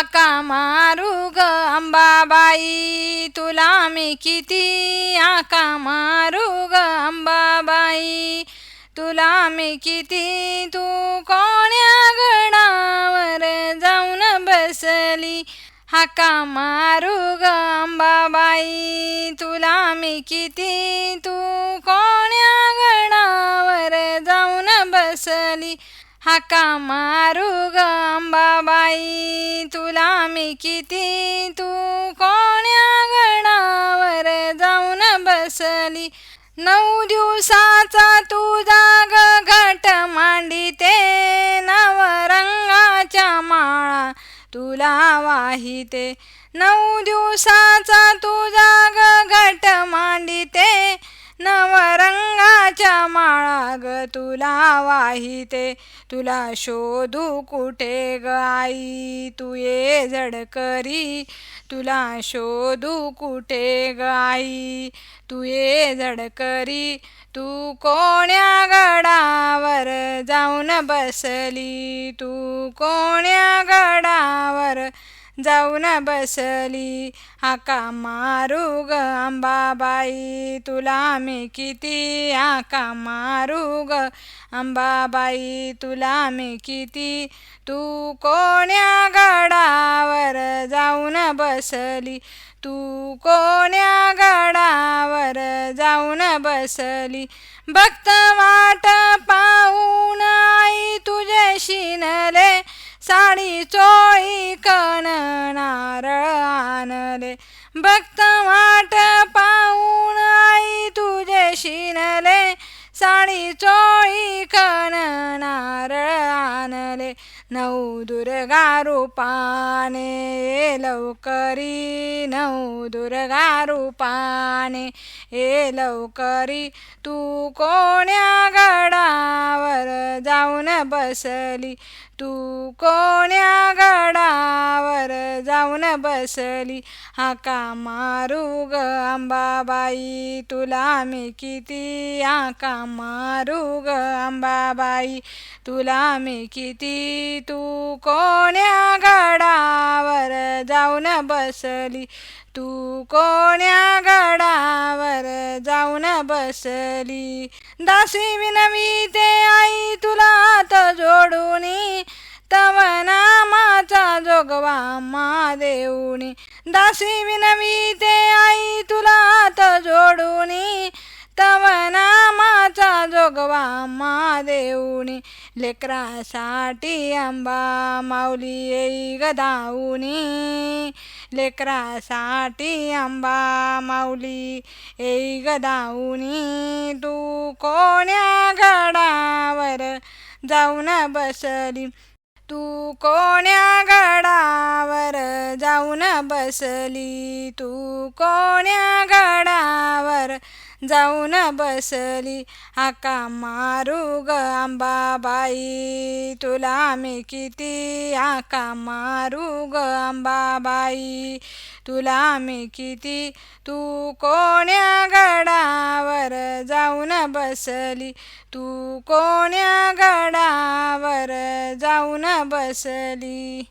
हाका मारू ग अंबाबाई. तुला मी किती हाका मारू ग अंबाबाई. तुला मी किती तू कोण्या गडावर जाऊन बसली? हाका मारू ग अंबाबाई. तुला मी किती तू कोण्या गडावर जाऊन बसली? हाका मारू ग बाई तुला मी किती तू कोण्या गणावर जाऊन बसली? नऊ दिवसाचा तुझा ग घट मांडिते नवरंगाच्या माळा तुला वाहिते. नऊ दिवसाचा तुझा माळा ग तुला वाहिते तुला शोधू कुठे ग आई? तू ये झडकरी तुला शोधू कुठे ग आई? तू ये झडकरी तू कोण्या गडावर जाऊन बसली? तू कोण्या गडावर जाऊन बसली. हाका मारू ग अंबाबाई तुला मी किती? हाका मारू ग अंबाबाई तुला मी किती? तू कोण्या गडावर जाऊन बसली? तू कोण्या गडावर जाऊन बसली? भक्त वाट पाहून आई तुझे शिनले साडी चोळी कर आणले भक्त वाट पाहून आई तुझे शिनले. साडी चोळी कण नारळ आणले. नऊ दुर्गा रूपाने लवकरी नऊ दुर्गा रूपाने ए लवकरी तू कोण्या गडावर जाऊन बसली? तू कोण्या गडावर जाऊन बसली? हाका मारू ग अंबाबाई तुला मी किती हाका मारू ग अंबाबाई तुला मी किती तू कोण्या गडावर जाऊन बसली? तू कोण्या गडावर जाऊन बसली? दासी विनवी ते आई तुला तर जोडूनी तव नामाचा जोगवा मा देऊनी दासी विनवीते आई तुला हात जोडूनी. तव नामाचा जोगवा मा देऊनी. लेकरासाठी आंबा माऊली येई गदाऊनी लेकरासाठी आंबा माऊली येई गदाऊनी तू कोण्या गडावर जाऊन बसली? तू कोण्या गडावर जाऊन बसली? तू कोण्या गडावर जाऊन बसली? आका मारू ग आंबाबाई तुला मी किती आका मारू ग आंबाबाई? तुला मी किती? तू कोण्या गडावर जाऊन बसली? तू कोण्या गडावर जाऊन बसली?